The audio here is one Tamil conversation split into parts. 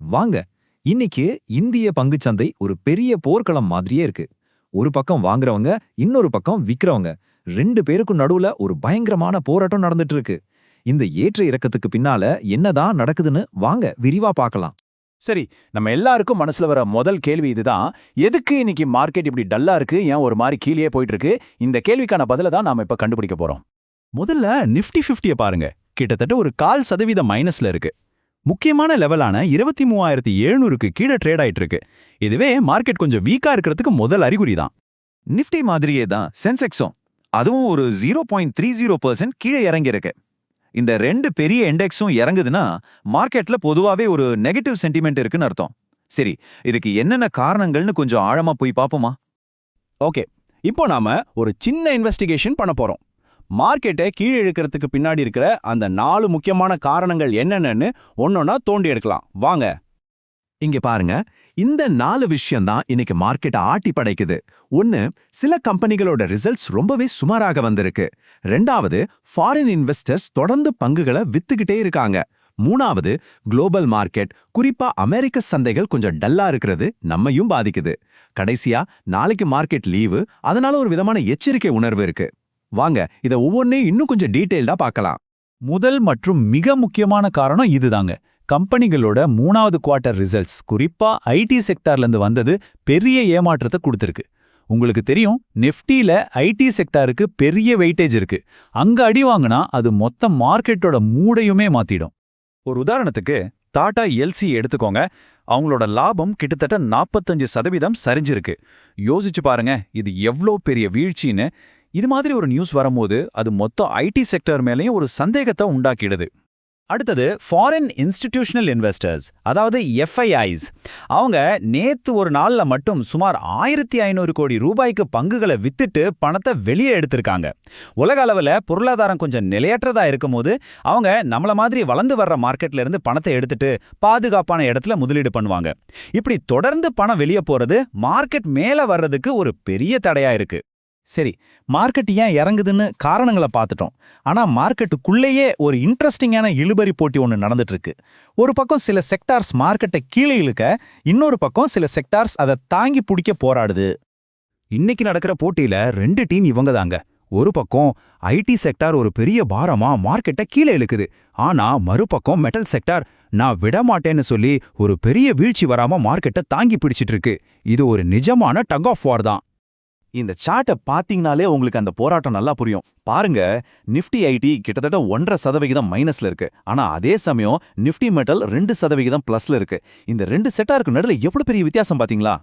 வாங்க இன்னைக்கு இந்திய பங்குச்சந்தை ஒரு பெரிய போர்க்களம் மாதிரியே இருக்கு. ஒரு பக்கம் வாங்குறவங்க இன்னொரு பக்கம் விக்கிறவங்க. ரெண்டு பேருக்கும் நடுவுல ஒரு பயங்கரமான போராட்டம் நடந்துட்டு இருக்கு இந்த ஏற்ற இறக்கத்துக்கு பின்னால என்னதான் நடக்குதுன்னு வாங்க விரிவா பார்க்கலாம். சரி நம்ம எல்லாருக்கும் மனசுல வர முதல் கேள்வி இதுதான். எதுக்கு இன்னைக்கு மார்க்கெட் இப்படி டல்லா இருக்கு? ஏன் ஒரு மாதிரி கீழே போயிட்டு இருக்கு இந்த கேள்விக்கான பதில தான் நாம இப்ப கண்டுபிடிக்க போறோம். முதல்ல நிஃப்டி ஃபிஃப்டிய பாருங்க. கிட்டத்தட்ட ஒரு கால் சதவீத மைனஸ்ல இருக்கு. முக்கியமான லெவலான இருபத்தி மூவாயிரத்தி எழுநூறுக்கு கீழே ட்ரேட் ஆயிட்டு இருக்கு இதுவே மார்க்கெட் கொஞ்சம் வீக்கா இருக்கிறதுக்கு முதல் அறிகுறி தான் நிஃப்டி மாதிரியே தான் சென்செக்ஸும் அதுவும் ஒரு zero point three zero percent கீழே இறங்கியிருக்கு. இந்த ரெண்டு பெரிய இண்டெக்ஸும் இறங்குதுன்னா மார்க்கெட்ல பொதுவாவே ஒரு நெகட்டிவ் சென்டிமெண்ட் இருக்குன்னு அர்த்தம். சரி இதுக்கு என்னென்ன காரணங்கள்னு கொஞ்சம் ஆழமா போய் பாப்போமா ஓகே இப்போ நாம ஒரு சின்ன இன்வெஸ்டிகேஷன் பண்ண போறோம். மார்க்கெட்டை கீழே இழுக்கிறதுக்கு பின்னாடி இருக்கிற அந்த நாலு முக்கியமான காரணங்கள் என்னென்னு ஒன்னொன்னா தோண்டி எடுக்கலாம். வாங்க. இங்க பாருங்க. இந்த நாலு விஷயம் தான் இன்னைக்கு மார்க்கெட்டை ஆட்டி படைக்குது. ஒன்னு சில கம்பெனிகளோட ரிசல்ட்ஸ் ரொம்பவே சுமாராக வந்திருக்கு. ரெண்டாவது ஃபாரின் இன்வெஸ்டர்ஸ் தொடர்ந்து பங்குகளை வித்துக்கிட்டே இருக்காங்க. மூணாவது குளோபல் மார்க்கெட் குறிப்பா அமெரிக்க சந்தைகள் கொஞ்சம் டல்லா இருக்கிறது நம்மையும் பாதிக்குது. கடைசியா நாளைக்கு மார்க்கெட் லீவு அதனால ஒரு விதமான எச்சரிக்கை உணர்வு இருக்கு. வாங்க இத ஒவ்வொன்றையும் இன்னும் கொஞ்சம் டீட்டெயில்டா பார்க்கலாம். முதல் மற்றும் மிக முக்கியமான காரணம் இதுதாங்க. கம்பெனிகளோட மூணாவது குவார்ட்டர் ரிசல்ட்ஸ் குறிப்பா ஐடி செக்டார்ல இருந்து வந்தது பெரிய ஏமாற்றத்தை கொடுத்துருக்கு. உங்களுக்கு தெரியும் நெஃப்டியில ஐடி செக்டாருக்கு பெரிய வெயிட்டேஜ் இருக்கு. அங்க அடி வாங்கினா அது மொத்த மார்க்கெட்டோட மூடையுமே மாத்திடும். ஒரு உதாரணத்துக்கு டாடா எல்சி எடுத்துக்கோங்க. அவங்களோட லாபம் கிட்டத்தட்ட நாற்பத்தஞ்சு சதவீதம் சரிஞ்சிருக்கு. யோசிச்சு பாருங்க இது எவ்வளோ பெரிய வீழ்ச்சின்னு. இது மாதிரி ஒரு நியூஸ் வரும்போது அது மொத்த ஐடி செக்டர் மேலேயும் ஒரு சந்தேகத்தை உண்டாக்கிடுது. அடுத்தது ஃபாரின் இன்ஸ்டிடியூஷனல் இன்வெஸ்டர்ஸ் அதாவது எஃப்ஐஐஸ் அவங்க நேத்து ஒரு நாள்ல மட்டும் சுமார் ஆயிரத்தி ஐநூறு கோடி ரூபாய்க்கு பங்குகளை வித்துட்டு பணத்தை வெளியே எடுத்திருக்காங்க. உலக அளவில் பொருளாதாரம் கொஞ்சம் நிலையற்றதா இருக்கும்போது அவங்க நம்மள மாதிரி வளர்ந்து வர்ற மார்க்கெட்ல இருந்து பணத்தை எடுத்துட்டு பாதுகாப்பான இடத்துல முதலீடு பண்ணுவாங்க. இப்படி தொடர்ந்து பணம் வெளியே போறது மார்க்கெட் மேல வர்றதுக்கு ஒரு பெரிய தடையா இருக்கு. சரி மார்க்கெட் ஏன் இறங்குதுன்னு காரணங்களை பார்த்துட்டோம். ஆனா மார்க்கெட்டுக்குள்ளேயே ஒரு இன்ட்ரெஸ்டிங்கான இழுபறி போட்டி ஒன்று நடந்துட்டு இருக்கு ஒரு பக்கம் சில செக்டார்ஸ் மார்க்கெட்டை கீழே இழுக்க இன்னொரு பக்கம் சில செக்டார்ஸ் அதை தாங்கி பிடிக்க போராடுது. இன்னைக்கு நடக்கிற போட்டியில் ரெண்டு டீம் இவங்க தாங்க ஒரு பக்கம் ஐடி செக்டார் ஒரு பெரிய பாரமா மார்க்கெட்டை கீழே இழுக்குது. ஆனா மறுபக்கம் மெட்டல் செக்டார் நான் விட மாட்டேன்னு சொல்லி ஒரு பெரிய வீழ்ச்சி வராம மார்க்கெட்டை தாங்கி பிடிச்சிட்டு இருக்கு இது ஒரு நிஜமான டக் ஆஃப் வார் தான். இந்த சார்ட்டை பார்த்தீங்கனாலே உங்களுக்கு அந்த போராட்டம் நல்லா புரியும். பாருங்க நிஃப்டி ஐடி கிட்டத்தட்ட ஒன்றரை சதவிகிதம் மைனஸ்ல இருக்கு. ஆனா அதே சமயம் நிஃப்டி மெட்டல் ரெண்டு சதவிகிதம் பிளஸ்ல இருக்கு. இந்த ரெண்டு செட்டாருக்கு நடுவில் எவ்வளவு பெரிய வித்தியாசம் பாத்தீங்களா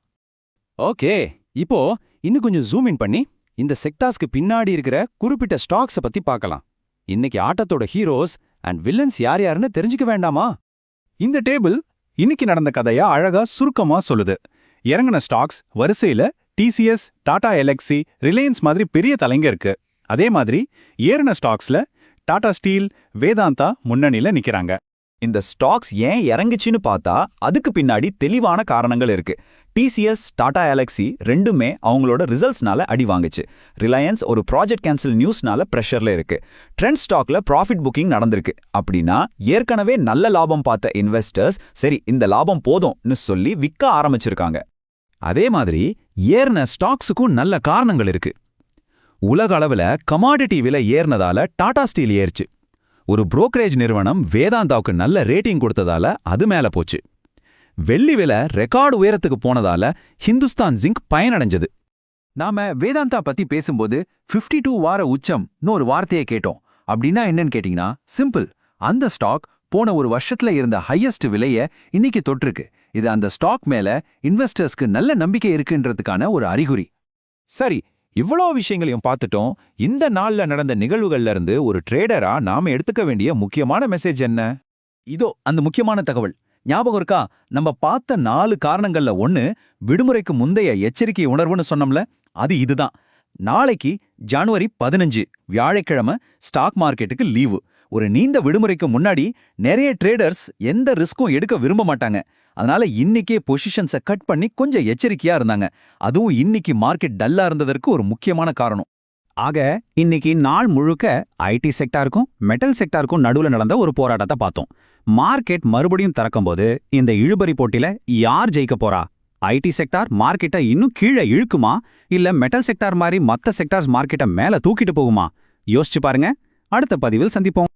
ஓகே இப்போ இன்னும் கொஞ்சம் ஜூம் இன் பண்ணி இந்த செக்டார்ஸ்க்கு பின்னாடி இருக்கிற குறிப்பிட்ட ஸ்டாக்ஸை பத்தி பார்க்கலாம். இன்னைக்கு ஆட்டத்தோட ஹீரோஸ் அண்ட் வில்லன்ஸ் யார் யாருன்னு தெரிஞ்சுக்க வேண்டாமா? இந்த டேபிள் இன்னைக்கு நடந்த கதையா அழகா சுருக்கமா சொல்லுது. இறங்கின ஸ்டாக்ஸ் வரிசையில டிசிஎஸ் டாடா எலக்ஸி ரிலையன்ஸ் மாதிரி பெரிய தலைங்க இருக்கு. அதே மாதிரி ஏறின ஸ்டாக்ஸ்ல டாடா ஸ்டீல் வேதாந்தா முன்னணியில நிக்கிறாங்க. இந்த ஸ்டாக்ஸ் ஏன் இறங்குச்சுன்னு பார்த்தா அதுக்கு பின்னாடி தெளிவான காரணங்கள் இருக்கு. டிசிஎஸ் டாடா எலக்ஸி ரெண்டுமே அவங்களோட ரிசல்ட்ஸ்னால அடி வாங்குச்சு. ரிலையன்ஸ் ஒரு ப்ராஜெக்ட் கேன்சல் நியூஸ்னால ப்ரெஷர்ல இருக்கு. ட்ரெண்ட் ஸ்டாக்ல ப்ராஃபிட் புக்கிங் நடந்திருக்கு. அப்படின்னா ஏற்கனவே நல்ல லாபம் பார்த்த இன்வெஸ்டர்ஸ் சரி இந்த லாபம் போதும்னு சொல்லி விற்க ஆரம்பிச்சிருக்காங்க. அதே மாதிரி ஏறின ஸ்டாக்ஸுக்கும் நல்ல காரணங்கள் இருக்கு. உலக அளவில் கமாடிட்டி விலை ஏறினதால டாடா ஸ்டீல் ஏறிச்சு. ஒரு புரோக்கரேஜ் நிறுவனம் வேதாந்தாவுக்கு நல்ல ரேட்டிங் கொடுத்ததால அது மேல போச்சு. வெள்ளி விலை ரெக்கார்டு உயரத்துக்கு போனதால ஹிந்துஸ்தான் ஜிங்க் பயனடைஞ்சது. நாம வேதாந்தா பத்தி பேசும்போது 52 டூ வார உச்சம்னு ஒரு வார்த்தையை கேட்டோம். அப்படின்னா என்னன்னு கேட்டீங்கன்னா சிம்பிள் அந்த ஸ்டாக் போன ஒரு வருஷத்துல இருந்த ஹையஸ்ட் விலைய இன்னைக்கு தொட்டிருக்கு. இது அந்த ஸ்டாக் மேல இன்வெஸ்டர்ஸ்க்கு நல்ல நம்பிக்கை இருக்குன்றதுக்கான ஒரு அறிகுறி. சரி இவ்வளோ விஷயங்களையும் பார்த்துட்டோம். இந்த நாள்ல நடந்த நிகழ்வுகள்ல இருந்து ஒரு ட்ரேடரா நாம எடுத்துக்க வேண்டிய முக்கியமான மெசேஜ் என்ன? இதோ அந்த முக்கியமான தகவல். ஞாபகம் இருக்கா? நம்ம பார்த்த நாலு காரணங்கள்ல ஒண்ணு விடுமுறைக்கு முந்தைய எச்சரிக்கை உணர்வுன்னு சொன்னோம்ல அது இதுதான். நாளைக்கு ஜனவரி பதினஞ்சு வியாழக்கிழமை ஸ்டாக் மார்க்கெட்டுக்கு லீவு ஒரு நீண்ட விடுமுறைக்கு முன்னாடி நிறைய ட்ரேடர்ஸ் எந்த ரிஸ்க்கும் எடுக்க விரும்ப மாட்டாங்க. அதனால இன்னைக்கே பொசிஷன்ஸை கட் பண்ணி கொஞ்சம் எச்சரிக்கையா இருந்தாங்க. அதுவும் இன்னைக்கு மார்க்கெட் டல்லா இருந்ததற்கு ஒரு முக்கியமான காரணம். ஆக இன்னைக்கு நாள் முழுக்க ஐடி செக்டாருக்கும் மெட்டல் செக்டாருக்கும் நடுவுல நடந்த ஒரு போராட்டத்தை பார்த்தோம். மார்க்கெட் மறுபடியும் திறக்கும்போது இந்த இழுபறி போட்டில யார் ஜெயிக்க போறா? ஐடி செக்டார் மார்க்கெட்டை இன்னும் கீழே இழுக்குமா? இல்ல மெட்டல் செக்டார் மாதிரி மத்த செக்டார்ஸ் மார்க்கெட்டை மேல தூக்கிட்டு போகுமா? யோசிச்சு பாருங்க. அடுத்த பதிவில் சந்திப்போம்.